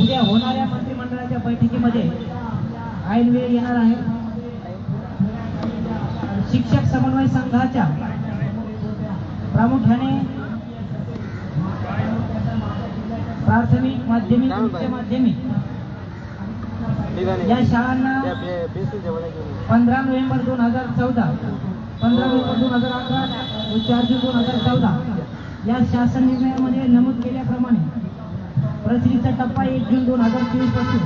उद्या होणाऱ्या मंत्रिमंडळाच्या बैठकीमध्ये ऐन वेळ येणार आहे. शिक्षक समन्वय संघाच्या प्रामुख्याने प्राथमिक माध्यमिक उच्च माध्यमिक या शाळांना पंधरा नोव्हेंबर दोन हजार चौदा पंधरा नोव्हेंबर दोन हजार अकरा व चार जून दोन हजार चौदा या शासन निर्णयामध्ये नमूद केल्याप्रमाणे नजरीचा टप्पा एक जून दोन हजार चोवीसपासून.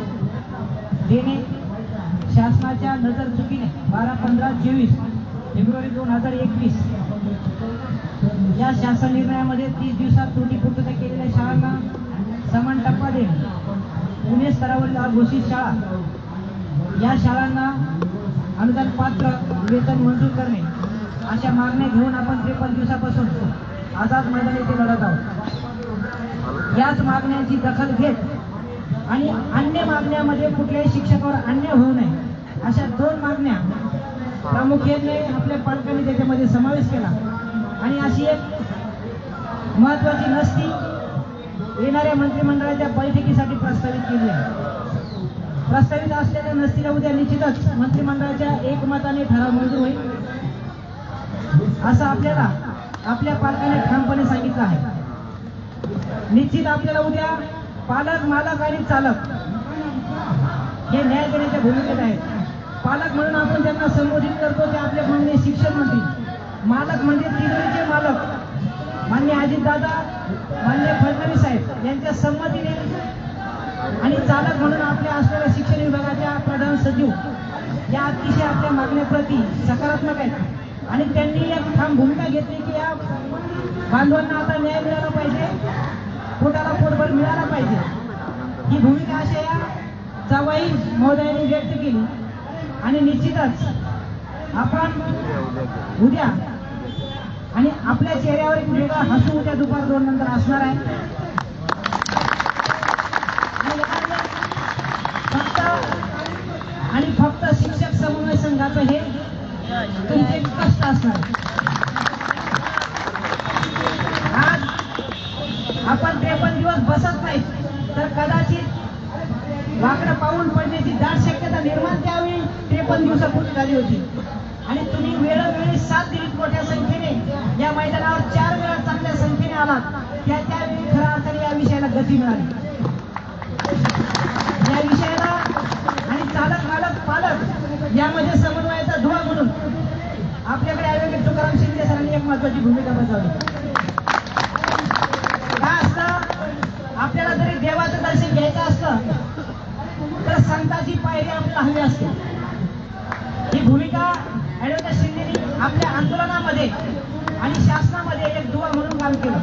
देणे शासनाच्या नजर चुकीने बारा पंधरा चोवीस फेब्रुवारी दोन हजार एकवीस. या शासन निर्णयामध्ये तीस दिवसात त्रुटी पूर्तता केलेल्या शाळांना समान टप्पा देणे. पुणे स्तरावरील घोषित शाळा. या शाळांना अनुदान पात्र वेतन मंजूर करणे. अशा मागण्या घेऊन आपण त्रेपन्न दिवसापासून आझाद मैदान येथे लढत आहोत. याच मागण्यांची दखल घेत आणि अन्य मागण्यामध्ये कुठल्याही शिक्षकावर अन्याय होऊ नये अशा दोन मागण्या प्रामुख्याने आपल्या पालकांनी त्याच्यामध्ये समावेश केला. आणि अशी एक महत्वाची नसती येणाऱ्या मंत्रिमंडळाच्या बैठकीसाठी प्रस्तावित केली आहे. प्रस्तावित असलेल्या नसतीला उद्या निश्चितच मंत्रिमंडळाच्या एकमताने ठराव मंजूर होईल. असं आपल्याला आपल्या पालकाने ठामपणे सांगितलं आहे. निश्चित आपल्याला उद्या पालक मालक आणि चालक हे न्याय देण्याच्या भूमिकेत आहेत. पालक म्हणून आपण त्यांना संबोधित करतो ते आपले माननीय शिक्षण मंत्री मालक म्हणजे तिजोरीचे मालक. मान्य अजितदादा मान्य फडणवीस साहेब यांच्या संमतीने आणि चालक म्हणून आपल्या असलेल्या शिक्षण विभागाच्या प्रधान सचिव या अतिशय आपल्या मागण्याप्रती सकारात्मक आहेत. आणि त्यांनी एक ठाम भूमिका घेतली की या बांधवांना आता न्याय मिळाला पाहिजे. पोटाला पोटभर मिळाला पाहिजे. ही भूमिका अशा या जावाई महोदयांनी व्यक्त केली. आणि निश्चितच आपण उद्या आणि आपल्या चेहऱ्यावर एक वेगळा हसू उद्या दुपार दोन नंतर असणार आहे. फक्त आणि फक्त शिक्षक समन्वय संघाचं हे तुमचे कष्ट असणार. नाही. तर कदाचित वाकडं पाऊल पडण्याची दाट शक्यता निर्माण त्यावेळी त्रेपन्न दिवसापूर्वी झाली होती. आणि तुम्ही वेळोवेळी साथ दिलीत मोठ्या संख्येने या मैदानावर चार वेळा चांगल्या संख्येने आलात. त्या त्यावेळी खऱ्या अर्थाने या विषयाला गती मिळाली. या विषयाला आणि चालक मालक पालक यामध्ये समन्वयाचा धुवा म्हणून आपल्याकडे ऍडव्होकेट तुकाराम शिंदे सरांनी एक महत्वाची भूमिका बजावली. संताची आपल्याला हवी असते ही भूमिका ऍडव्होकेट शिंदेनी आपल्या आंदोलनामध्ये आणि शासनामध्ये एक दुवा म्हणून काम केलं.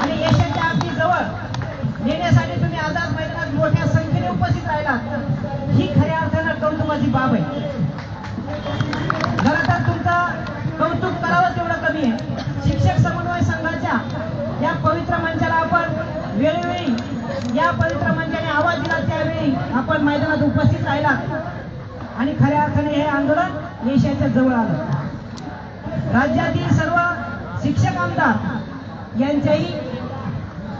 आणि यशाच्या अगदी जवळ नेण्यासाठी तुम्ही आझाद मैदानात मोठ्या संख्येने उपस्थित राहिलात. ही खऱ्या अर्थानं कौतुकाची बाब आहे. त्यावेळी मैदानात उपस्थित राहिला. आणि खऱ्या अर्थाने हे आंदोलन यशाच्या जवळ आलं. राज्यातील सर्व शिक्षक आमदार यांच्याही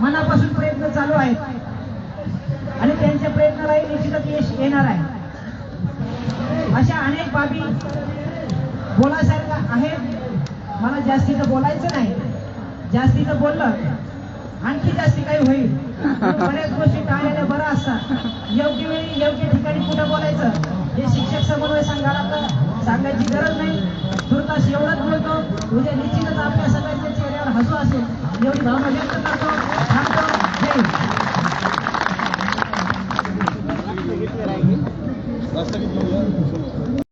मनापासून प्रयत्न चालू आहेत. आणि त्यांच्या प्रयत्नालाही निश्चितच यश येणार आहे. अशा अनेक बाबी बोलासारख्या आहेत. मला जास्तीचं बोलायचं नाही. जास्तीचं बोललं आणखी जास्त काही होईल. बऱ्याच गोष्टी टाळलेल्या बरं असतात. योग्य वेळी योग्य ठिकाणी कुठं बोलायचं हे शिक्षक समन्वय सांगायला तर सांगायची गरज नाही. तुर्तास एवढंच बोलतो उद्या निश्चितच आपल्या सगळ्यांच्या चेहऱ्यावर हसू असेल. एवढी भावना व्यक्त करतो. थांबतो. जय